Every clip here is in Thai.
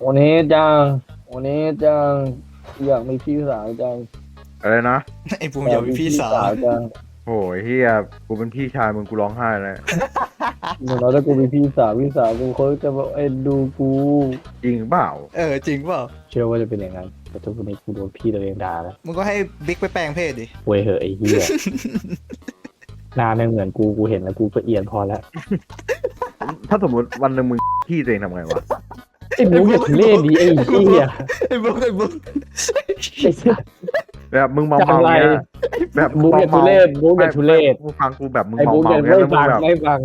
โอเนสจังโอเนสจังอยากมีพี่สาวจังอะไรนะไอ้ภูมิอยากมีพี่สาวจังโอ้ยเฮียกูเป็นพี่ชายมึงกูร้องไห้เลยเหมือนเราถ้ากูมีพี่สาวพี่สาวกูเขาจะมาเอ็นดูกูจริงเปล่าเออจริงเปล่าเชื่อว่าจะเป็นอย่างนั้นแต่ทุกวันนี้กูโดนพี่ตัวเองด่าแล้วมึงก็ให้บิ๊กไปแปลงเพศดิเว้ยเหอะไอ้เหี้ยหน้าไม่งเหมือนกูกูเห็นแล้วกูก็เอียนพอแล้วถ้าสมมติวันหนึ่งมึงพี่ตัวเองทำไงวะไอ้หมูอย่าทุเล่ดีไอ้เหี้ยไอ้บุ๊กไอ้บุ๊กไอ้เหี้ยแบบมึงเมาจำเมาไร เนี่ยแบบบูอย่าทุเมาเล่บูอย่าทุเล่กูฟังกูแบบมึงไอ้เมาบูเมาอย่าเนี่ยไม่แล้วมึฟังงแบบไม่ฟัง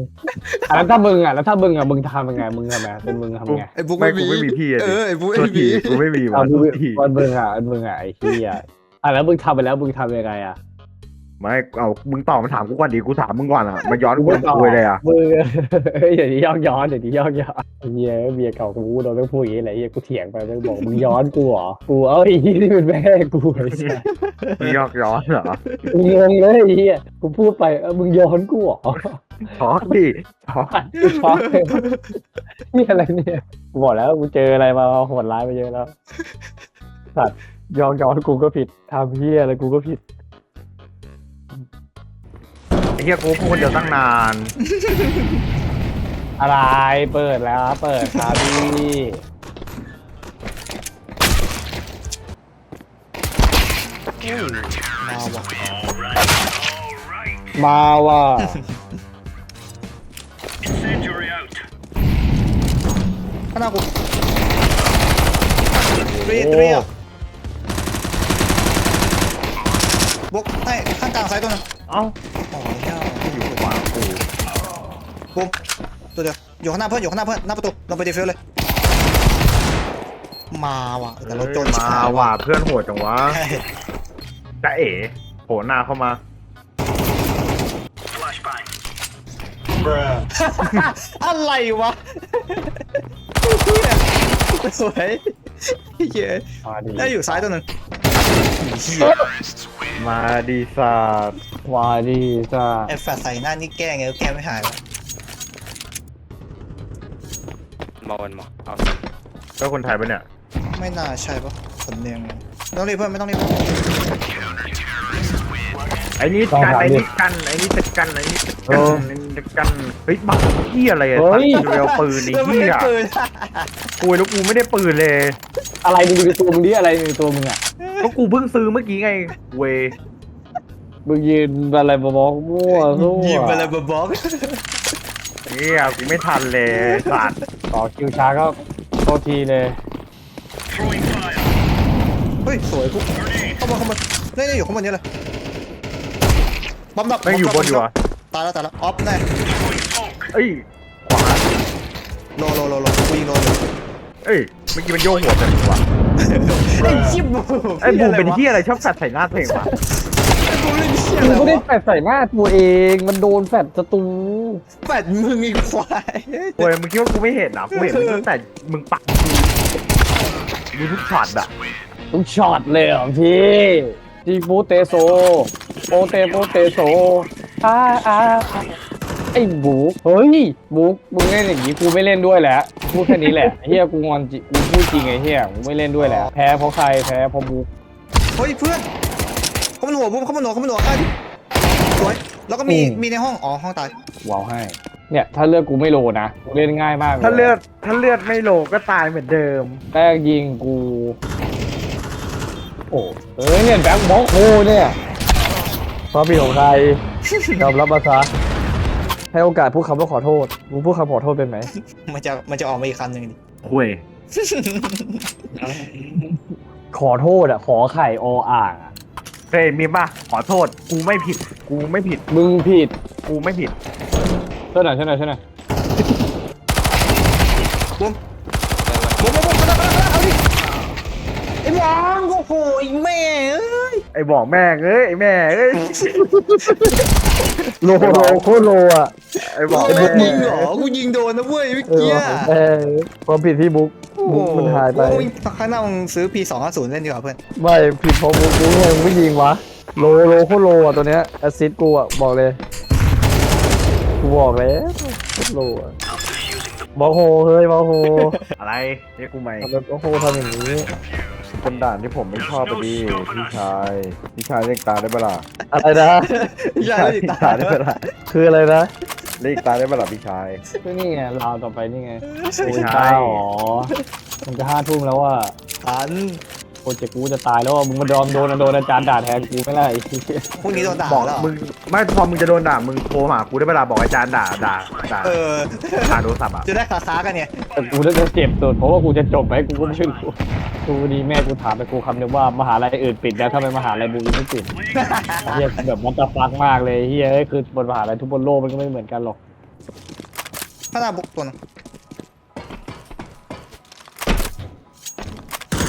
อะแล้วถ้ามึงอะแล้วถ้ามึงอะมึงทำยังไงมึงทำไงเป็นมึงทำไงไอ้บุ๊กไม่กูไม่มีพี่อะเอดิอไอ้บุ๊กโทไม่ษทีมีกูไม่มีเอาวะมึโทงษทีวันมึงอะมึงอะไอ้เหี้ยอะแล้วมึงทำไปแล้วมึงทำยังไงอะ ไม่เอามึงตอบมาถามกูก่อนดิกูถามมึงก่อนอะมาย้อนกูไม่ตอบคุยเลยอะมึงเฮ้ยเดี๋ยวนี้ย้อนย้อนเดี๋ยวนี้ย้อนย้อนไอ้เหี้ยเบียร์เก่ากูโดนไม่พูดอย่างนี้แหละไอ้เหี้ยกูเถียงไปไม่บอกมึงย้อนกูเหรอกูเอาไอ้เหี้ยนี่เป็นแม่กูไอ้สัสมึงยอกย้อนเหรอกูงงเลยไอ้เหี้ยกูพูดไปเออมึงย้อนกูเหรอช็อกดิช็อกกูช็อกเลยนี่อะไรเนี่ยกูบอกแล้วกูเจออะไรมาโหดร้ายไปเยอะแล้วสัตว์ย้อนย้อนกูก็ผิดทำเหี้ยอะไรกูก็ผิด ไอ้เฮียกูพูดคนเดียวตั้งนาน อะไรเปิดแล้วครับเปิดครับพี่มาว่ะมาว่ะข้างหน้ากูเรียเรียบุ๊กให้ข้างกลางซ้ายตัวหนึงเอ้า โอ้ยเหี้ย อยู่ขวากูบุ๊กตัวเดียวอยู่ข้างหน้าเพื่อนอยู่ข้างหน้าเพื่อนหน้าประตูลงไปดีฟิลเลยมาว่ะแต่เราจนมาว่ะเพื่อนโหดจังวะใช่จะเอ๋โผล่หน้าเข้ามาอะไรวะสวยเย้ยมาดีได้อยู่ซ้ายตัวหนึ่ง มาดีศาสตร์มาดีจ้าไอ้แฟดใส่หน้านี่แก้ไงก็แก้ไม่หายหรอกมอนมอเอาก็คนไทยปะเนี่ย ไม่น่าใช่ปะสำเนียงไม่ต้องรีบเพื่อนไม่ต้องรีบไอ้นี่กันไอ้นี่กันไอ้นี่จะกันไอ้นี่จะกันไอ้นี่จะกันเฮ้ยบักเหี้ยอะไรอะสัตว์เรียวปืนไอ้เราไม่เหี้ยได้ปืน กูแล้วกูไม่ได้ปืนเลย อะไรมึงดูในตัวมึงดิอะไรในตัวมึงอะ ก็กูเพิ่งซื้อเมื่อกี้ไง เวยมึงยืนอะไรมาบอกมั่วซั่วยิงไปเลยบบอกเหี้ยกูไม่ทันเลยสัตว์ต่อคิวช้าก็โทษทีเลยเฮ้ยสวยปุ๊บเข้ามาเข้ามาเนี่ยเนี่ยอยู่ข้างบนเนี้เลยบอมดับไม่งอยู่บนอยู่อะตายแล้วตายแล้วออฟแน่เอ้ยขวาโลโลโลโลกูยิงโลเลยเอ้ยเมื่อกี้มันโยกหัวแต่หัว ไอ้ชิบบูไอ้บูมเป็นเหี้ยอะไรชอบสัตว์ใส่หน้าตัวเองวะไอ้บูเล่นเชี่ยมึอะงไรไม่ได้วะแฟดใส่หน้าตัวเอง มันโดนแฟดศัตรูแปดมึงอีกควายเว้ยมึงคิดว่ากูไม่เห็นเหรอกูเห็นมึงตั้งแต่มึงปักดูทุกช็อตอะต้องช็อตเลยเหรอพี่จีฟูเตโซโปเตโปเตโซอาอาอา ไอ้บูเฮ้ยบูมึงเล่นอย่างนี้กูไม่เล่นด้วยแหละพูดแค่นี้แหละเฮียกูงอนจิกูพูดจริงไอ้เฮียกูไม่เล่นด้วยแหละแพ้เพราะใครแพ้เพราะบูเฮ้ยเพื่อนเขามันหัวปุ๊บเขามันหัวเขามันหัวฆ่าดิสวยแล้วก็มีมีในห้องอ๋อห้องตายว้าวให้ เนี่ยถ้าเลือกกูไม่โลนะกูเล่นง่ายมากเลยถ้าเลือดถ้าเลือดไม่โลก็ตายเหมือนเดิมแรกยิงกูโอ้เอ้ยเนี่ยแบงค์บล็อกโคเนี่ยความผิดของใครยอมรับมาซะ ให้โอกาสพูดคำว่าขอโทษมึงพูดคำขอโทษเป็นไหมมันจะมันจะออกมาอีกคันหนึ่งดิ คุยขอโทษอะ ขอไข่ออ่างอะเคยมีป่ะขอโทษ กูไม่ผิด กูไม่ผิด มึงผิดกูไม่ผิดช่วยหน่อยช่วยหน่อยช่วยหน่อยบุ้มบุ้มบุ้มบุ้มมาแล้วมาแล้วมาแล้วเอาดิไอ้หวังโอ้โหไอ้แม่เอ้ย ไอ้บอกแม่งเอ้ยไอ้แม่เอ้ยโลโลโคตรโลอะไอ้บอกไอ้แม่บุ๊กยิงเหรอกูยิงโดนนะเว้ยเมื่อเออกี้เออความผิดที่บุ๊กโอ้โหบุ๊กมันหายไป โอ้ยข้างหน้ามึงซื้อ P250 เล่นดีกว่าเพื่อนไม่ผิดเพราะบุ๊กบุ๊กไงมึงไม่ยิงวะโลโลโคตรโลอะตัวเนี้ยแอสซิสกูอะบอกเลยกูบอกแล้วโคตรโลอะบอโฮเฮ้ยบอโฮอะไรเรียกกูไหมทำไมบอโฮทำอย่างนี้ เป็นด่านที่ผมไม่ชอบไปดิพี่ชายพี่ชายเรียกตาได้ปะล่ะอะไรนะพี่ชายติดตาได้ปะล่ะคืออะไรนะเรียกตาได้ปะล่ะพี่ชายก็นี่ไงราวต่อไปนี่ไงไม่ใช่โอ้ยเก้าอ๋อมันจะห้าทุ่มแล้วว่าทัน โปรเจกต์กูจะตายแล้วอะมึงมาดอมโดนโดนอาจารย์ด่าแทนกูไม่ได้ไอ้เหี้ยพรุ่งนี้โดนด่าบอกแล้วมึงไม่พอมึงจะโดนด่ามึงโทรหากูได้เวลาบอกอาจารย์ด่าด่าด่าเออ ด่าโทรศัพท์อะจะได้ค้าๆกันไงแต่กูน่าจะเจ็บสุดเพราะว่ากูจะจบไหมกูก็ไม่รู้กูดีแม่กูถามไปกูคำนึงว่ามหาลัยอื่นปิดแล้วทำไมมหาลัยมึงยังไม่ปิดเฮียแบบมันจะฟักมากเลยเฮียเอ้ยคือบนมหาลัยทุกบนโลกมันก็ไม่เหมือนกันหรอก ข้างหน้าบุกตัวหนึง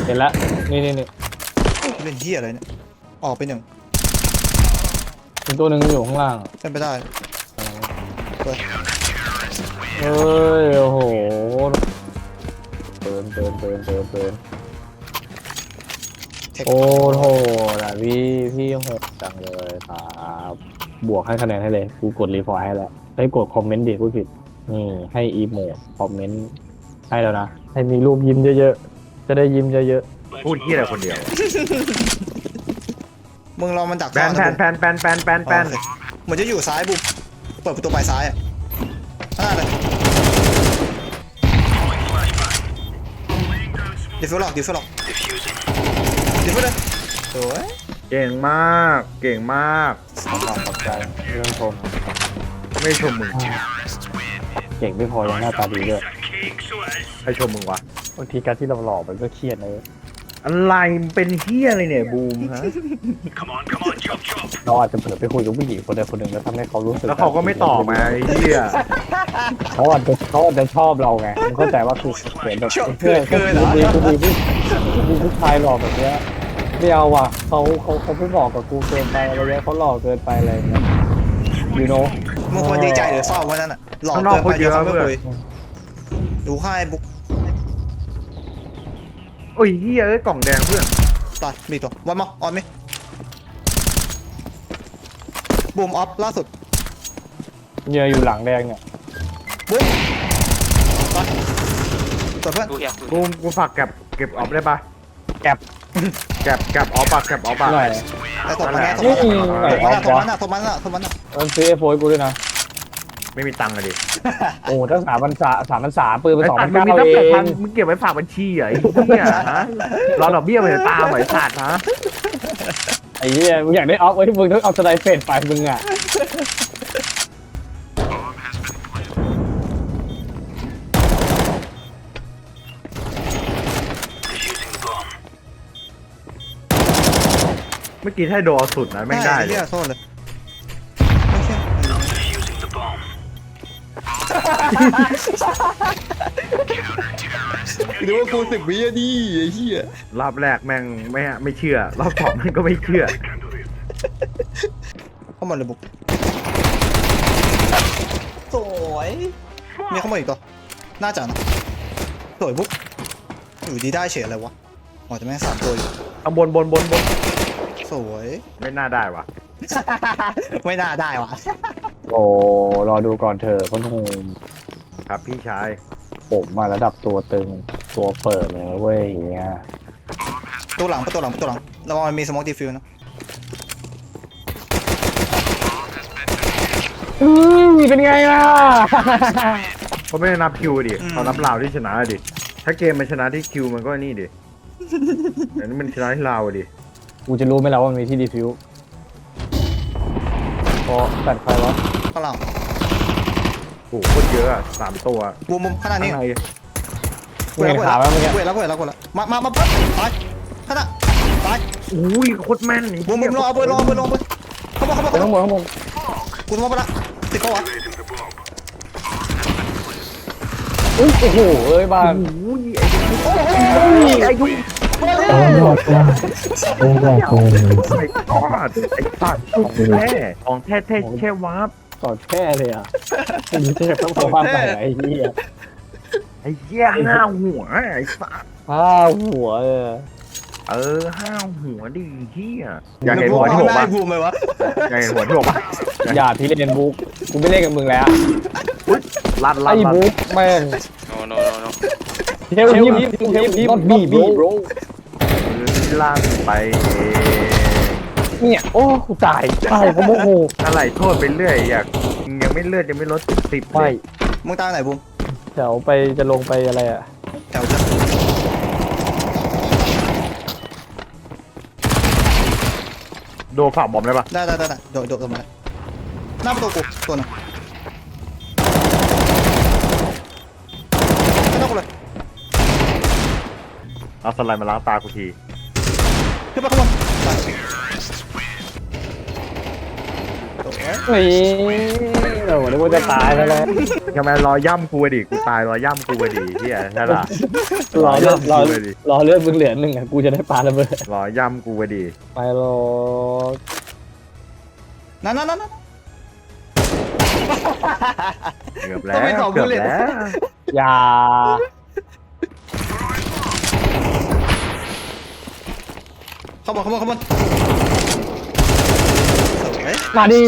เห็นละนี่นี่นี่เล่นเหี้ยอะไรเนี่ย ออกไปหนึ่งมีตัวหนึ่งอยู่ข้างล่างเป็นไปได้เปิดเฮ้ยโอ้โหเตินเตินเตินเตินเตินเทคโอ้โหนะพี่พี่โหดจังเลยครับบวกให้คะแนนให้เลยกูกดรีพอร์ตให้แล้วให้กดคอมเมนต์ดิกูผิดนี่ให้อีโมดคอมเมนต์ให้แล้วนะ ให้มีรูปยิ้มเยอะๆ จะได้ยิ้มเยอะพูดที่อะไรคนเดียวมึงรอมันดักแปนแปนแปนแปนแปนแปนแปนโอเคเหมือนจะอยู่ซ้ายบุกเปิดประตูไปซ้ายอะข้างหน้าเลยดิฟฟิวหลอกดิฟฟิวหลอกดิฟฟิวเลยสวยเก่งมาก เก่งมากๆขอบคุณขอบใจเรื่องชมไม่ชมมึง เก่งไม่พอยังหน้าตาดีด้วยให้ชมมึงวะ บางทีการที่เราหล่อมันก็เครียดนะอะไรมันเป็นเฮียอะไรเนี่ยบูมฮะเราอาจจะเผลอไปคุยกับผู้หญิงคนใดคนหนึ่งแล้วทำให้เขารู้สึกแล้วเขาก็ไม่ตอบมาไอ้เฮียเขาอาจจะเขาอาจจะชอบเราไงมึงเข้าใจว่าคือเขียนแบบเพื่อนเกินดีกูดีที่ดีผู้ชายหล่อแบบเนี้ยไม่เอาว่ะเขาเขาเขาไม่บอกกับกูเกินไปอะไรเงี้ยเขาหล่อเกินไปอะไรเงี้ย you know มึงควรดีใจหรือเศร้าวันนั้นอะหลอกเกินไปเดี๋ยวเขาไม่คุยดูค่ายบุก โอ้ยเฮียเอ้ยกล่องแดงเพื่อน ตายมีตัววันมาออนไหมบูมออฟล่าสุดเหยื่ออยู่หลังแดงเนี่ยบูมตายตัวเพื่อนดูอยากดูบูมกูฝากเก็บเก็บออฟได้ปะแก็บเก็บเก็บออฟปะเก็บออฟปะหน่อยไอ้ตบมันไงตบนี่มันไหนอะออฟตบวะมันอะตบมันอะตบมันอะมันซื้อไอโฟนกูด้วยนะ ไม่มีตังค์อะดิโอ้ตั้งสามพันสาสามพันสามปืนไปไอ้สองสัพัตนว์มึงเก้ามีตั้งเอแปดพันงมึงเก็บไว้ฝากบัญชีเหรอไอ้เหี้ยฮะรอดอกเบี้ยไปตามเหมือนสัตว์ฮะไอ้เหี้ยมึงอยากได้ออฟไว้ที่มึงต้องเอาสไลด์เฟดไปมึงอะเมื่อกี้ถ้าโดนเอาสุดนะแม่งได้เลเรียยกโทษเลย ดูว่ากูสิบวิอะดิไอ้เหี้ยรอบแรกแม่งไม่ไม่เชื่อ รอบสองแม่งก็ไม่เชื่อ เข้ามาเลยบุกสวยมีเข้ามาอีกตัวน่าจะนะสวยบุกอยู่ดีได้เฉยอะไรวะอ๋อจะแม่งสามตัวอยู่เอาบนบนบนบนสวย ไม่น่าได้วะไม่น่าได้วะโอ้รอดูก่อนเถอะพ่อหนุ่ม ครับพี่ชาย ผมมาระดับตัวตึงตัวเปิดเลยเว้ยอย่างเงี้ยตัวหลังประตูหลังประตูหลังระวังมันมีสโมองดีฟิวนะอืมเป็นไงล่ะ เขาไม่ได้นับคิวดิเขานับลาวที่ชนะดิ ถ้าเกมมันชนะที่คิวมันก็นี่ดิ อันนี้มันชนะที่ลาวอะดิ กูจะรู้ไหมล่ะว่ามันมีที่ดีฟิวพอแปดใครวะข้างหลังโอ้โหโคตรเยอะอะสามตัวบูมบูมขนาดนี้ข้างในกูเห็นขาไหมเมื่อกี้เวทแล้วเวทแล้วเวทแล้วมามามาปั๊บตายขนาดตายอุ้ยโคตรแม่นไอ้บูมบูมรอเอาเบอร์รอเอาเบอร์รอเอาเบอร์เข้ามาเข้ามาไปเข้าข้างมาบนข้างบนกูสโมองไปละติดเขาวะอุ้ยโอ้โหเอ้ยบ้านอุ้ยไอ้ไอ้ยุ้ยโอ้โหไอ้กอดไอ้สัตว์ของแท้ของแท้แท้แค่วาร์ป ก่อนแค่เลยอะคุณเทพต้องเข้าบ้านไปไอ้เหี้ยไอ้เหี้ยห้าหัวไอ้สัตว์ห้าหัวเออเออห้าหัวดิเหี้ยอยากเห็นหัวที่หกปะบูมไหมวะอยากเห็นหัวที่หกปะอย่าพี่เล่นบุ๊กกูไม่เล่นกับมึงแล้ว ลั่นลั่ไอ้นลั่นบุ๊กแม่งโนโนโนโนเฮลฮิมเฮลฮิม not me bro ลั่นไปเอง เนี่ยโอ้กูตายตายเขาโมโหอะไรโทษไปเรื่อยอยากยังไม่เลือดยังไม่ลดสิบไม่มึงตายไหนบูมแถวไปจะลงไปอะไรอะแถวจะโดนฝากบอมได้ปะได้ได้ได้ได้โดดโดดลงมาเลยหน้าประตูกูตัวหนึงไม่ต้องกูเลยเอาสไลด์มาล้างตากูทีขึ้นไปข้างบน ไปสวยเฮ้ยเราคิดว่าจะตายไปแล้วทำไมรอย่ำกูอะดิกูตายรอย่ำกูอะดิเฮียใช่ปะรอเลือดรอกูอะดิรอเลือดมึงเหลือหนึ่งอะกูจะได้ปาระเบิดรอย่ำกูอะดิไปหรอกนั่นนั่นนั่นนั่นเกือบแล้วทำไมตอบเกือบกูเลยแล้วอย่าเข้าบนเข้าบนเข้าบนสวย มาดิ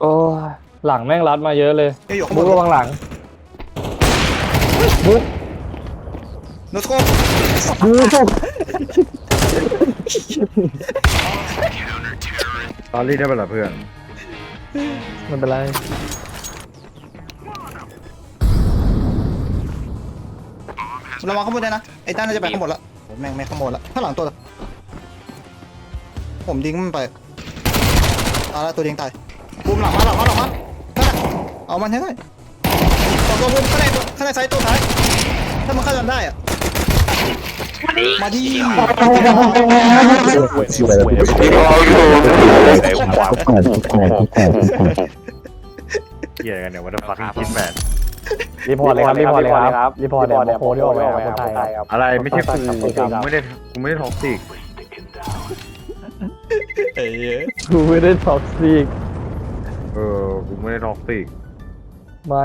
โอ้ยหลังแม่งรัดมาเยอะเลยเอ้ยอยู่ข้างบบุ๊น กระวังหลังบุ๊กโนสโคปบุ๊กตอนรีได้ปะล่ะเพื่อนมันเป็นไรระวังข้างบนด้วยนะไอ้ต้านน่าจะไปข้างบนละโอ้ แม่งไม่ข้างบนละข้างหลังตัวละผมดิ้งมันไปตายแล้วตัวดิ้งตายบูมหลังมาหลังมาหลังมานั่นน่ะเอามันให้ได้สองตัวบูมข้างในตัวข้างในไซส์ตัวท้ายถ้ามันเข้าจนได้อะมาดิเฮียกันเนี่ยวันนี้ฟักกิ้งแมน รีพอร์ตเลยครับรีพอร์ตเลยครับรีพอร์ตเนี่ยโพสที่ออกมาคนไทยครับอะไรไม่ใช่กูครับกูไม่ได้กูไม่ได้ท็อกซิกเอ้ยกูไม่ได้ท็อกซิกเออกูไม่ได้ท็อกซิกไม่